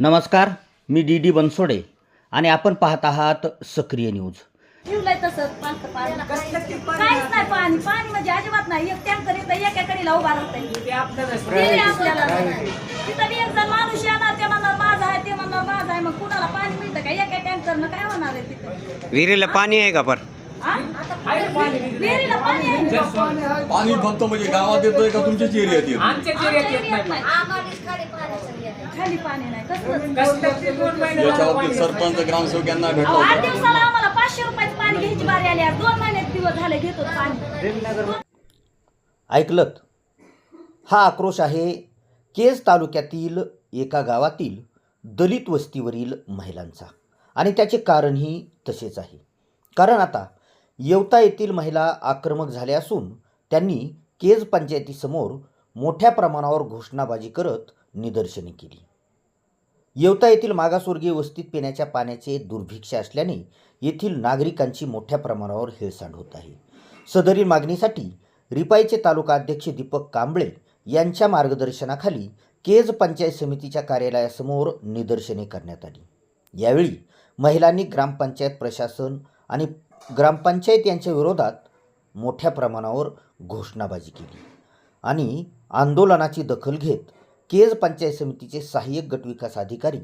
नमस्कार मी D D Bansode आणि आपण पाहत आहात सक्रिय न्यूज. ठेवलंय तसंच पालतं पाणी काहीच नाही पाणी पाणी म्हणजे अजिबात नाही. एक टँकर येतं एका कडीला उभा राहतंय दिले आपल्याला तिथं बी एक जण माणूस येणार ते म्हणणार माझा आहे ते म्हणणार माझा आहे. मग कुणाला पाणी मिळतं का? एका टँकरनं काय होणार आहे तिथं? विहिरीला पाणी आहे का पर हा? विहिरीला पाणी आहे? ना? पाणी फक्त म्हणजे गावात येतोय का तुमच्याच एरियात येत आमच्या एरियात नाही. पाणी नाही. कसलंच याच्यावरती सरपंच ग्रामसेवक यांना अहो, भेटला आठ दिवसाला आम्हाला पाचशे रुपयाचं पाणी घ्यायची बारी आली. आहे. दोन महिन्यात दिवस झाले घेतो पाणी. ऐकलत. हा आक्रोश आहे. केज तालुक्यातील एका गावातील दलित वस्तीवरील महिलांचा. आणि त्याचे कारणही तसेच आहे. कारण आता येवता येथील महिला आक्रमक झाल्या असून त्यांनी केज पंचायतीसमोर मोठ्या प्रमाणावर घोषणाबाजी करत निदर्शने केली. येवता येथील मागासवर्गीय वस्तीत पिण्याच्या पाण्याचे दुर्भिक्ष असल्याने येथील नागरिकांची मोठ्या प्रमाणावर हेळसांड होत आहे. सदरील मागणीसाठी रिपाईचे तालुका अध्यक्ष दीपक कांबळे यांच्या मार्गदर्शनाखाली केज पंचायत समितीच्या कार्यालयासमोर निदर्शने करण्यात आली. यावेळी महिलांनी ग्रामपंचायत प्रशासन आणि ग्रामपंचायत यांच्या विरोधात मोठ्या प्रमाणावर घोषणाबाजी केली आणि आंदोलनाची दखल घेत केज पंचायत समितीचे सहाय्यक गटविकास अधिकारी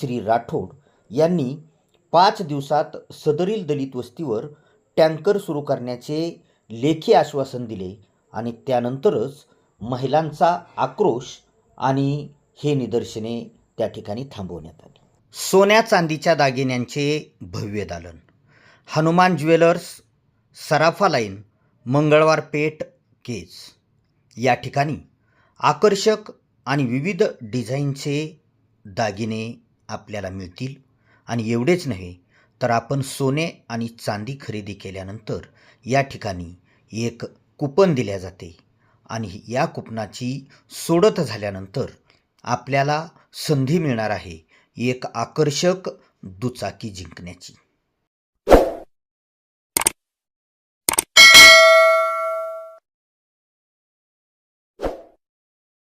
श्री राठोड यांनी पाच दिवसात सदरील दलित वस्तीवर टँकर सुरू करण्याचे लेखी आश्वासन दिले आणि त्यानंतरच महिलांचा आक्रोश आणि हे निदर्शने त्या ठिकाणी थांबवण्यात आली. सोन्या चांदीच्या दागिन्यांचे भव्य दालन हनुमान ज्वेलर्स सराफा लाईन मंगळवार पेठ केज या ठिकाणी आकर्षक आणि विविध डिझाईनचे दागिने आपल्याला मिळतील. आणि एवढेच नव्हे तर आपण सोने आणि चांदी खरेदी केल्यानंतर या ठिकाणी एक कुपन दिल्या जाते. आणि या कुपनाची सोडत झाल्यानंतर आपल्याला संधी मिळणार आहे एक आकर्षक दुचाकी जिंकण्याची.